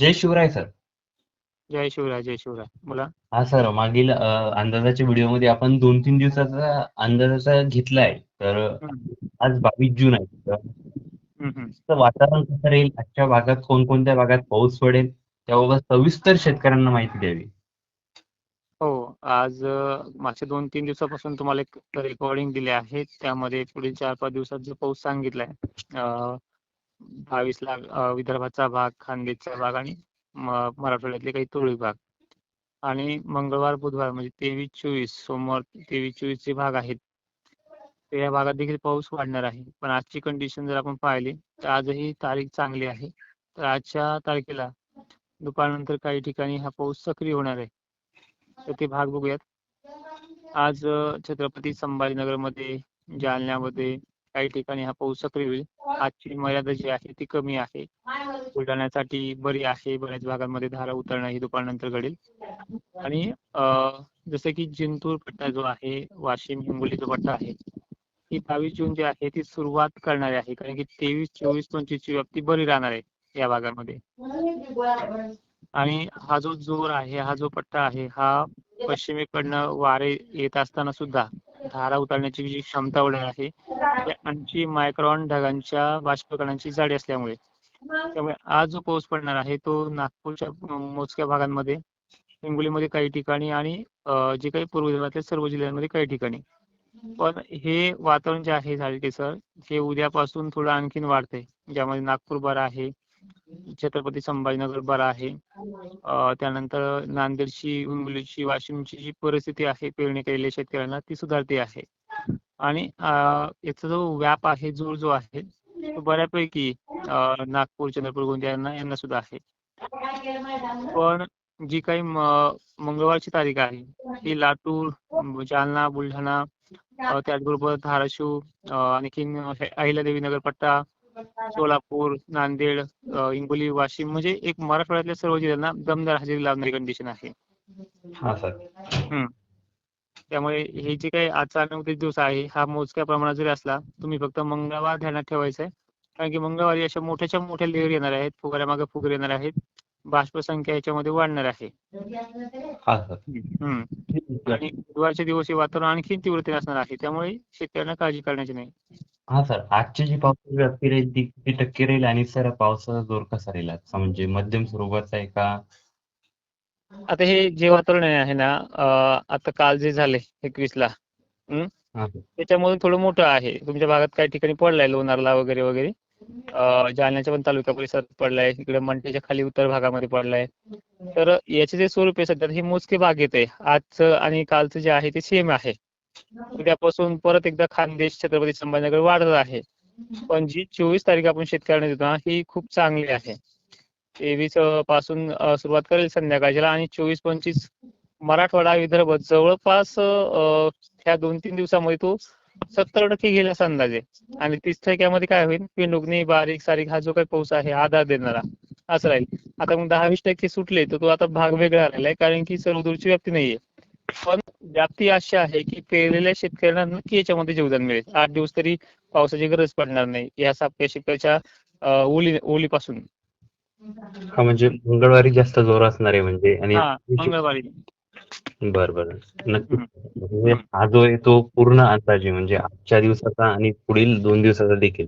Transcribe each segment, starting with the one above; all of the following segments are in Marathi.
जय शिवराय सर. जय शिवराय जय शिवराय. बोला. हा सर मागील अंदाजाच्या व्हिडिओमध्ये आपण दोन तीन दिवसाचा अंदाजाचा घेतलाय. तर आज बावीस जून आहे. तर वातावरण कसं राहील? आजच्या भागात कोणकोणत्या भागात पाऊस पडेल? त्याबाबत सविस्तर शेतकऱ्यांना माहिती द्यावी. हो आज मागच्या दोन तीन दिवसापासून तुम्हाला एक रेकॉर्डिंग दिले आहे त्यामध्ये पुढील चार पाच दिवसात जो पाऊस सांगितलाय बावीस लाख विदर्भाचा भाग खानदेशचा भाग आणि मराठवाड्यातले काही तुरळक भाग. आणि मंगळवार बुधवार म्हणजे तेवीस चोवीस सोमवार तेवीस चोवीस जे भाग आहेत तर या भागात देखील पाऊस वाढणार आहे. पण आजची कंडिशन जर आपण पाहिली तर आजही तारीख चांगली आहे. तर आजच्या तारखेला दुपारनंतर काही ठिकाणी हा पाऊस सक्रिय होणार आहे. तर ते भाग बघूयात. आज छत्रपती संभाजीनगरमध्ये जालन्यामध्ये काही ठिकाणी हा पाऊस सक्रिय होईल. आजची मर्यादा जी आहे ती कमी आहे. बुलढाण्यासाठी बरी आहे. बऱ्याच भागांमध्ये धारा उतरणं ही दुपारनंतर घडेल. आणि जसं की जिंतूर पट्टा जो आहे वाशिम हिंगोली जो पट्टा आहे ही बावीस जून जी आहे ती सुरुवात करणार आहे. कारण की तेवीस चोवीस पंचवीस ची व्याप्ती बरी राहणार आहे या भागामध्ये. आणि हा जो जोर आहे हा जो पट्टा आहे हा पश्चिमेकडनं वारे येत असताना सुद्धा धारा उतरण्याची जी क्षमता होणार आहे ते ऐंशी मायक्रॉन ढगांच्या बाष्पकणांची जाडी असल्यामुळे. त्यामुळे आज जो पाऊस पडणार आहे तो नागपूरच्या मोजक्या भागांमध्ये हिंगोलीमध्ये काही ठिकाणी आणि जे काही पूर्व विदर्भातल्या सर्व जिल्ह्यांमध्ये काही ठिकाणी. पण हे वातावरण जे आहे झाले सर हे उद्यापासून थोडं आणखीन वाढते. ज्यामध्ये नागपूर बरं आहे छत्रपती संभाजीनगर बरं आहे. त्यानंतर नांदेडची हिंगोलीची वाशिमची जी परिस्थिती आहे पेरणी केलेल्या शेतकऱ्यांना ती सुधारते आहे. आणि याचा जो व्याप आहे जोर जो आहे तो बऱ्यापैकी नागपूर चंद्रपूर गोंदिया यांना यांना सुद्धा आहे. पण जी काही मंगळवारची तारीख आहे ती लातूर जालना बुलढाणा त्याचबरोबर धाराशिव आणखीन अहिल्यादेवी नगर पट्टा सोलापूर नांदेड हिंगोली वाशिम म्हणजे एक मराठवाड्यातल्या सर्व जिल्ह्यांना दमदार हजेरी लावणारी कंडिशन आहे. हा सर. हम्म. त्यामुळे हे जे काही आजचा अनवधीत दिवस आहे हा मोजक्या प्रमाणात जरी असला तुम्ही फक्त मंगळवार ध्यानात ठेवायचा आहे कारण की मंगळवारी अशा मोठ्याच्या मोठ्या लेअर येणार आहेत फुगऱ्यामागे फुगरे येणार आहेत बाष्प संख्या याच्यामध्ये वाढणार आहे. हा. आणि बुधवारच्या दिवशी वातावरण आणखी तीव्रतेने असणार आहे त्यामुळे शेतकऱ्यांना काळजी करण्याची नाही. हा सर आजची जी पावसाची व्याप्ती राहील ती किती टक्के राहील आणि सर पावसाचा जोर कसा राहील आजचा? म्हणजे मध्यम स्वरूपाचा आहे का? आता हे जे वातावरण आहे ना अं, आता काल जे झाले एकवीसला हा सर. त्याच्यामुळे थोडं मोठं आहे. तुमच्या भागात काही ठिकाणी पडलाय लोणारला वगैरे वगैरे? अं, जालन्याच्या पण तालुका परिसरात पडलाय इकडे मंठ्याच्या खाली उत्तर भागामध्ये पडलाय. तर याचे जे स्वरूप आहे सध्या हे मोजके भाग येत आहे. आजचं आणि कालचं जे आहे ते सेम आहे. उद्यापासून परत एकदा खानदेश छत्रपती संभाजीनगर वाढत आहे. पण जी चोवीस तारीख आपण शेतकऱ्यांना देतो ना ही खूप चांगली आहे. तेवीसपासून सुरुवात करेल संध्याकाळच्या आणि चोवीस पंचवीस मराठवाडा विदर्भ जवळपास ह्या दोन तीन दिवसामध्ये तो सत्तर टक्के गेला असा अंदाज आहे. आणि तीस टक्क्यामध्ये काय होईल? पिंडुगणी बारीक सारीक हा जो काही पाऊस आहे आधार देणारा. असं राहील. आता मग दहा वीस टक्के सुटले तर तो आता भाग वेगळा आलेला आहे कारण की सर्वदूरची व्याप्ती नाहीये. पण व्याप्ती अशी आहे की पेरलेल्या शेतकऱ्यांना नक्की याच्यामध्ये योगदान मिळेल. आठ दिवस तरी पावसाची गरज पडणार नाही. या शिपट्याच्या अं, ओली ओलीपासून. हा म्हणजे मंगळवारी जास्त जोर असणार आहे म्हणजे आणि मंगळवारी. बर बर. नक्की. म्हणजे हा जो आहे तो पूर्ण अंदाजे म्हणजे आजच्या दिवसाचा आणि पुढील दोन दिवसाचा देखील.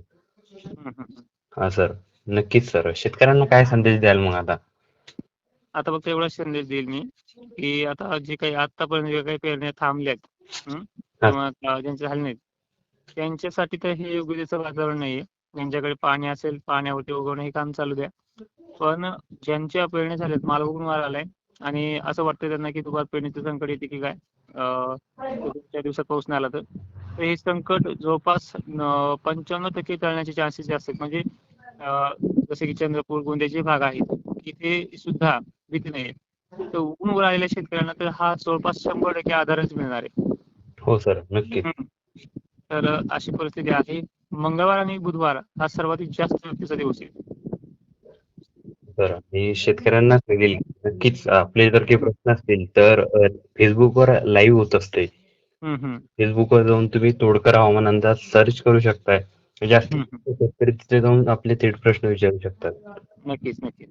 हा सर. नक्कीच सर. शेतकऱ्यांना काय संदेश द्याल मग आता? आता फक्त एवढा संदेश देईल मी की आता जे काही आतापर्यंत जे काही पेरण्या थांबल्यात? किंवा ज्यांचे झाले नाहीत त्यांच्यासाठी तर हे योग्यतेचं वातावरण नाहीये. ज्यांच्याकडे पाणी असेल पाण्यावरती उगवणं हे काम चालू द्या. पण ज्यांच्या पेरण्या झाल्यात माल उगवून वर आलाय आणि असं वाटतं त्यांना की दुबार पेरणीचं संकट येते की काय? अं, त्या दिवसात पाऊस नाही आला तर. हे संकट जवळपास पंच्याण्णव टक्के टळण्याचे चान्सेस जास्त आहेत. म्हणजे जसे की चंद्रपूर गोंदिया जे भाग आहेत तिथे सुद्धा भीती नाही. तर वर आलेल्या शेतकऱ्यांना तर हा जवळपास शंभर टक्के आधारच मिळणार आहे. हो सर. हम्म. तर अशी परिस्थिती आहे. मंगळवार आणि बुधवार हा सर्वाधिक जास्त व्यक्तीचा दिवस आहे. सर मी शेतकऱ्यांना सांगेल. नक्कीच आपले जर काही प्रश्न असतील तर फेसबुकवर लाईव्ह होत असते. फेसबुकवर जाऊन तुम्ही तोडकर हवामान अंदाज सर्च करू शकताय. जास्त शेतकरी तिथे जाऊन आपले थेट प्रश्न विचारू शकतात. नक्कीच नक्कीच.